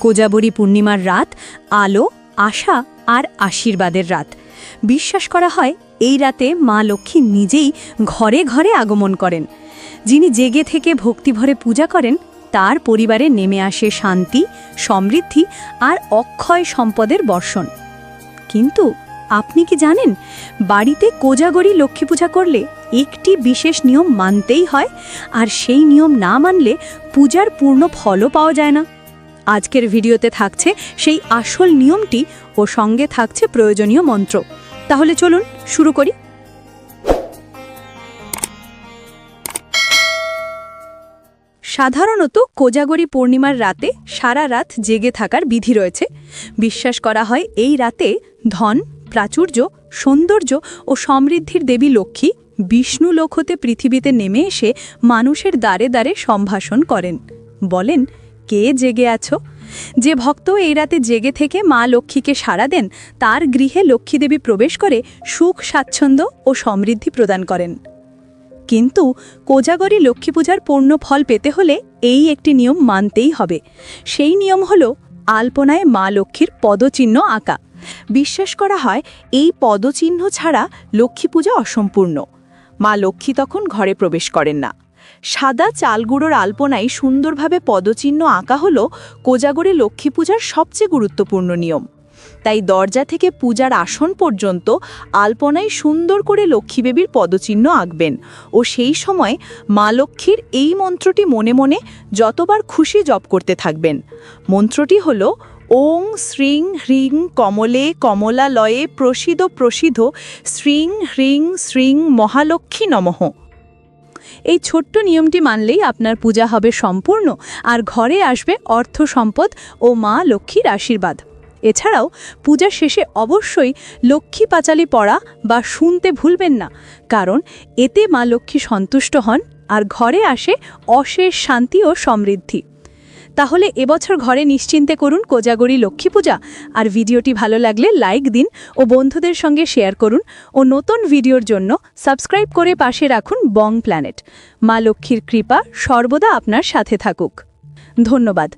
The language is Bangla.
কোজাবরী পূর্ণিমার রাত, আলো, আশা আর আশীর্বাদের রাত। বিশ্বাস করা হয়, এই রাতে মা লক্ষ্মী নিজেই ঘরে ঘরে আগমন করেন। যিনি জেগে থেকে ভক্তিভরে পূজা করেন, তার পরিবারে নেমে আসে শান্তি, সমৃদ্ধি আর অক্ষয় সম্পদের বর্ষণ। কিন্তু আপনি কি জানেন, বাড়িতে কোজাগরি লক্ষ্মী পূজা করলে একটি বিশেষ নিয়ম মানতেই হয়, আর সেই নিয়ম না মানলে পূজার পূর্ণ ফলও পাওয়া যায় না? আজকের ভিডিওতে থাকছে সেই আসল নিয়মটি ও সঙ্গে থাকছে প্রয়োজনীয় মন্ত্র। তাহলে চলুন শুরু করি। সাধারণত কোজাগরি পূর্ণিমার রাতে সারা রাত জেগে থাকার বিধি রয়েছে। বিশ্বাস করা হয় এই রাতে ধন, প্রাচুর্য, সৌন্দর্য ও সমৃদ্ধির দেবী লক্ষ্মী বিষ্ণু লোক হতে পৃথিবীতে নেমে এসে মানুষের দ্বারে দ্বারে সম্ভাষণ করেন। বলেন কে জেগে আছো? যে ভক্ত এই রাতে জেগে থেকে মা লক্ষ্মীকে সাড়া দেন, তার গৃহে লক্ষ্মীদেবী প্রবেশ করে সুখ, স্বাচ্ছন্দ্য ও সমৃদ্ধি প্রদান করেন। কিন্তু কোজাগরি লক্ষ্মী পূজার পূর্ণ ফল পেতে হলে এই একটি নিয়ম মানতেই হবে। সেই নিয়ম হল আলপনায় মা লক্ষ্মীর পদচিহ্ন আঁকা। বিশ্বাস করা হয় এই পদচিহ্ন ছাড়া লক্ষ্মী পূজা অসম্পূর্ণ। মা লক্ষ্মী তখন ঘরে প্রবেশ করেন না। সাদা চালগুঁড়োর আলপনায় সুন্দরভাবে পদচিহ্ন আঁকা হল কোজাগরে লক্ষ্মী পূজার সবচেয়ে গুরুত্বপূর্ণ নিয়ম। তাই দরজা থেকে পূজার আসন পর্যন্ত আলপনায় সুন্দর করে লক্ষ্মীবেবীর পদচিহ্ন আঁকবেন ও সেই সময় মা লক্ষ্মীর এই মন্ত্রটি মনে মনে যতবার খুশি জপ করতে থাকবেন। মন্ত্রটি হল, ওং শ্রীং হ্রিং কমলে কমলালয়ে প্রসিদ প্রসিদ্ধ শ্রীং হ্রিং শ্রীং মহালক্ষ্মী নমঃ। এই ছোট্ট নিয়মটি মানলেই আপনার পূজা হবে সম্পূর্ণ, আর ঘরে আসবে অর্থ সম্পদ ও মা লক্ষ্মীর আশীর্বাদ। এছাড়াও, পূজা শেষে অবশ্যই লক্ষ্মী পাঁচালি পড়া বা শুনতে ভুলবেন না, কারণ এতে মা লক্ষ্মী সন্তুষ্ট হন আর ঘরে আসে অশেষ শান্তি ও সমৃদ্ধি। তাহলে এবছর ঘরে নিশ্চিন্তে করুন কোজাগরি লক্ষ্মী পূজা। আর ভিডিওটি ভালো লাগলে লাইক দিন ও বন্ধুদের সঙ্গে শেয়ার করুন ও নতুন ভিডিওর জন্য সাবস্ক্রাইব করে পাশে রাখুন বং প্ল্যানেট। মা লক্ষ্মীর কৃপা সর্বদা আপনার সাথে থাকুক। ধন্যবাদ।